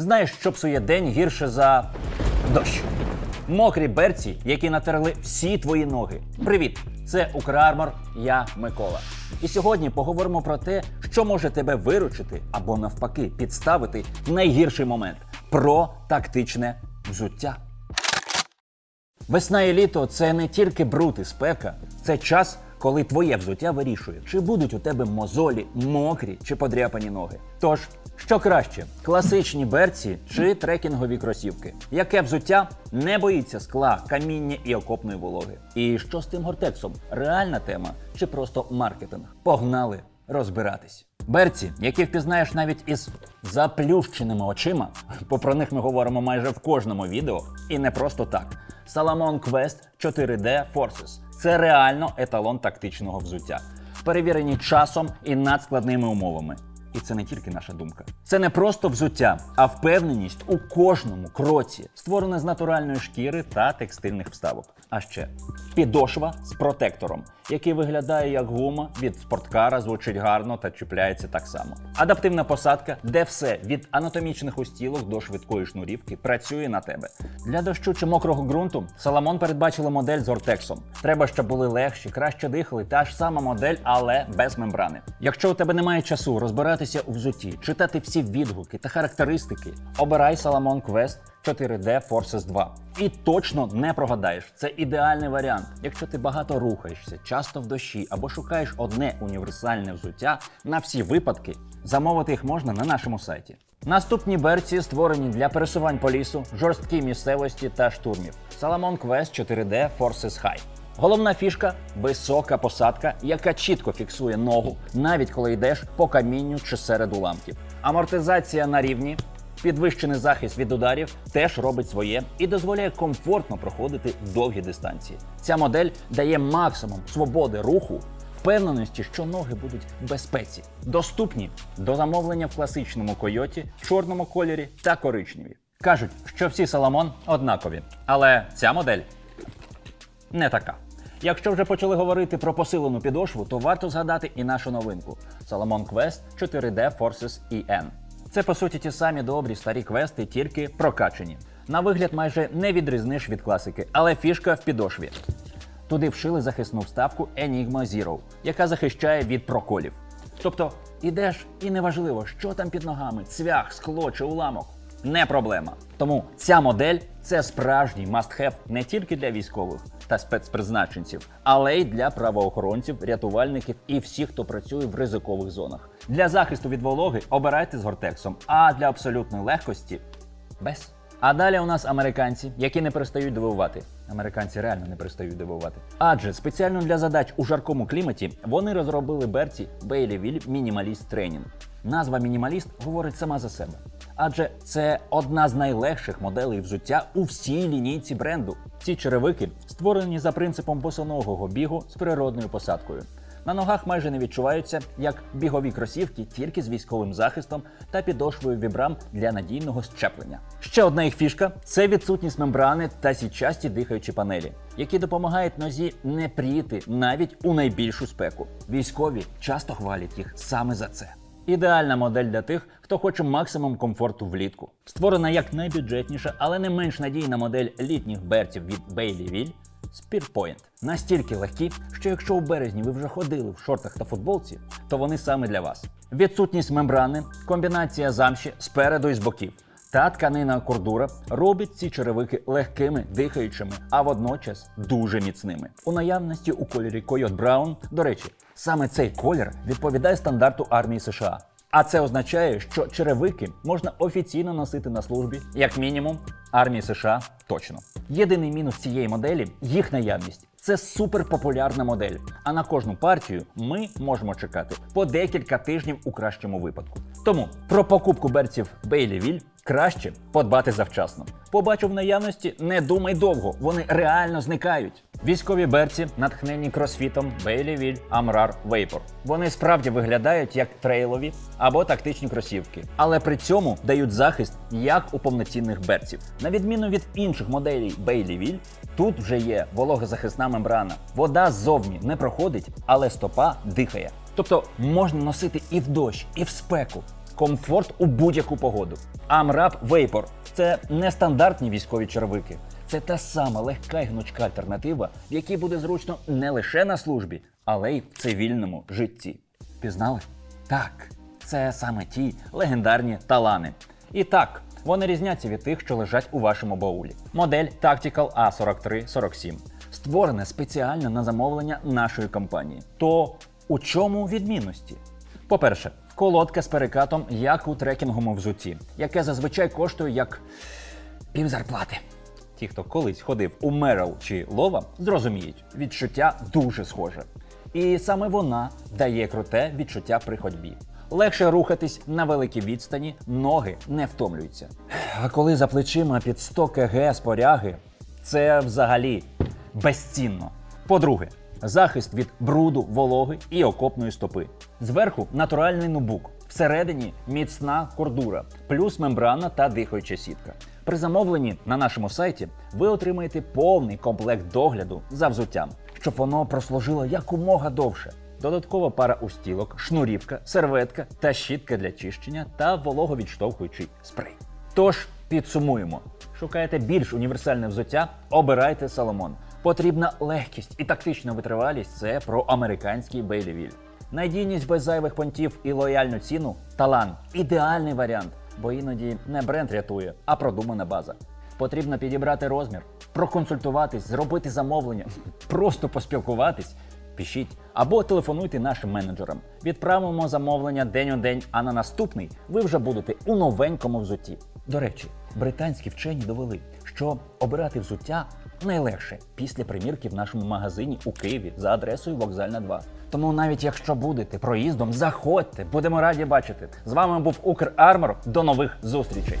Знаєш, що псує день гірше за дощ. Мокрі берці, які натерли всі твої ноги. Привіт! Це Укрармор, я Микола. І сьогодні поговоримо про те, що може тебе виручити або навпаки підставити в найгірший момент про тактичне взуття. Весна і літо це не тільки бруд і спека, це час, коли твоє взуття вирішує, чи будуть у тебе мозолі, мокрі чи подряпані ноги. Тож, що краще, класичні берці чи трекінгові кросівки? Яке взуття не боїться скла, каміння і окопної вологи? І що з тим гортексом? Реальна тема чи просто маркетинг? Погнали розбиратись. Берці, які впізнаєш навіть із заплющеними очима, бо про них ми говоримо майже в кожному відео, і не просто так. Salomon Quest 4D Forces – це реально еталон тактичного взуття, перевірені часом і надскладними умовами. І це не тільки наша думка. Це не просто взуття, а впевненість у кожному кроці, створене з натуральної шкіри та текстильних вставок. А ще підошва з протектором, який виглядає як гума від спорткара, звучить гарно та чіпляється так само. Адаптивна посадка, де все від анатомічних устілок до швидкої шнурівки працює на тебе. Для дощу чи мокрого ґрунту Саламон передбачили модель з ортексом. Треба, щоб були легші, краще дихали, та ж сама модель, але без мембрани. Якщо у тебе немає часу розбиратися у взутті, читати всі відгуки та характеристики, обирай Salomon Quest 4D Forces 2. І точно не прогадаєш. Це ідеальний варіант. Якщо ти багато рухаєшся, часто в дощі або шукаєш одне універсальне взуття на всі випадки, замовити їх можна на нашому сайті. Наступні берці створені для пересувань по лісу, жорсткій місцевості та штурмів. Salomon Quest 4D Forces High. Головна фішка висока посадка, яка чітко фіксує ногу, навіть коли йдеш по камінню чи серед уламків. Амортизація на рівні, підвищений захист від ударів теж робить своє і дозволяє комфортно проходити довгі дистанції. Ця модель дає максимум свободи руху, впевненості, що ноги будуть в безпеці, доступні до замовлення в класичному койоті, чорному кольорі та коричневі. Кажуть, що всі Соломон однакові, але ця модель не така. Якщо вже почали говорити про посилену підошву, то варто згадати і нашу новинку Salomon Quest 4D Forces EN. Це по суті ті самі добрі старі квести, тільки прокачені. На вигляд майже не відрізниш від класики, але фішка в підошві. Туди вшили захисну вставку Enigma Zero, яка захищає від проколів. Тобто ідеш і неважливо, що там під ногами, цвях, скло чи уламок. Не проблема. Тому ця модель це справжній must-have не тільки для військових та спецпризначенців, але й для правоохоронців, рятувальників і всіх, хто працює в ризикових зонах. Для захисту від вологи обирайте з гортексом, а для абсолютної легкості без. А далі у нас американці, які не перестають дивувати. Американці реально не перестають дивувати. Адже спеціально для задач у жаркому кліматі вони розробили берці Baileyville Minimalist Training. Назва мінімаліст говорить сама за себе. Адже це одна з найлегших моделей взуття у всій лінійці бренду. Ці черевики створені за принципом босоногого бігу з природною посадкою. На ногах майже не відчуваються як бігові кросівки, тільки з військовим захистом та підошвою вібрам для надійного щеплення. Ще одна їх фішка це відсутність мембрани та січасті дихаючі панелі, які допомагають нозі не пріти навіть у найбільшу спеку. Військові часто хвалять їх саме за це. Ідеальна модель для тих, хто хоче максимум комфорту влітку. Створена як найбюджетніша, але не менш надійна модель літніх берців від Baileyville Spearpoint. Настільки легкі, що якщо у березні ви вже ходили в шортах та футболці, то вони саме для вас. Відсутність мембрани, комбінація замші спереду і з боків. Та тканина кордура робить ці черевики легкими, дихаючими, а водночас дуже міцними. У наявності у кольорі Койот Браун, до речі, саме цей колір відповідає стандарту армії США. А це означає, що черевики можна офіційно носити на службі, як мінімум, армії США точно. Єдиний мінус цієї моделі їх наявність. Це суперпопулярна модель. А на кожну партію ми можемо чекати по декілька тижнів у кращому випадку. Тому про покупку берців Baileyville краще подбати завчасно. Побачив наявності, не думай довго, вони реально зникають. Військові берці натхнені кросфітом Baileyville Amrar Vapor. Вони справді виглядають як трейлові або тактичні кросівки, але при цьому дають захист як у повноцінних берців. На відміну від інших моделей Baileyville, тут вже є вологозахисна мембрана. Вода ззовні не проходить, але стопа дихає. Тобто можна носити і в дощ, і в спеку. Комфорт у будь-яку погоду. AMRAP Vapor – це нестандартні військові червики. Це та сама легка і гнучка альтернатива, в якій буде зручно не лише на службі, але й в цивільному житті. Пізнали? Так, це саме ті легендарні талани. І так, вони різняться від тих, що лежать у вашому баулі. Модель Tactical A4347 створена спеціально на замовлення нашої компанії. То у чому відмінності? По-перше, колодка з перекатом, як у трекінговому взутті, яке зазвичай коштує як півзарплати. Ті, хто колись ходив у Мерл чи Лова, зрозуміють, відчуття дуже схоже. І саме вона дає круте відчуття при ходьбі. Легше рухатись на великій відстані, ноги не втомлюються. А коли за плечима під 100 кг споряги, це взагалі безцінно. По-друге, захист від бруду, вологи і окопної стопи. Зверху натуральний нубук, всередині міцна кордура, плюс мембрана та дихаюча сітка. При замовленні на нашому сайті ви отримаєте повний комплект догляду за взуттям, щоб воно прослужило якомога довше. Додаткова пара устілок, шнурівка, серветка та щітка для чищення та вологовідштовхуючий спрей. Тож підсумуємо: шукаєте більш універсальне взуття, обирайте Соломон. Потрібна легкість і тактична витривалість це про американський Бейлівіль. Надійність без зайвих понтів і лояльну ціну талант ідеальний варіант, бо іноді не бренд рятує, а продумана база. Потрібно підібрати розмір, проконсультуватись, зробити замовлення, просто поспілкуватись. Пишіть або телефонуйте нашим менеджерам. Відправимо замовлення день у день, а на наступний ви вже будете у новенькому взутті. До речі, британські вчені довели, що обирати взуття найлегше після примірки в нашому магазині у Києві за адресою Вокзальна 2. Тому навіть якщо будете проїздом, заходьте, будемо раді бачити. З вами був Укрармор. До нових зустрічей.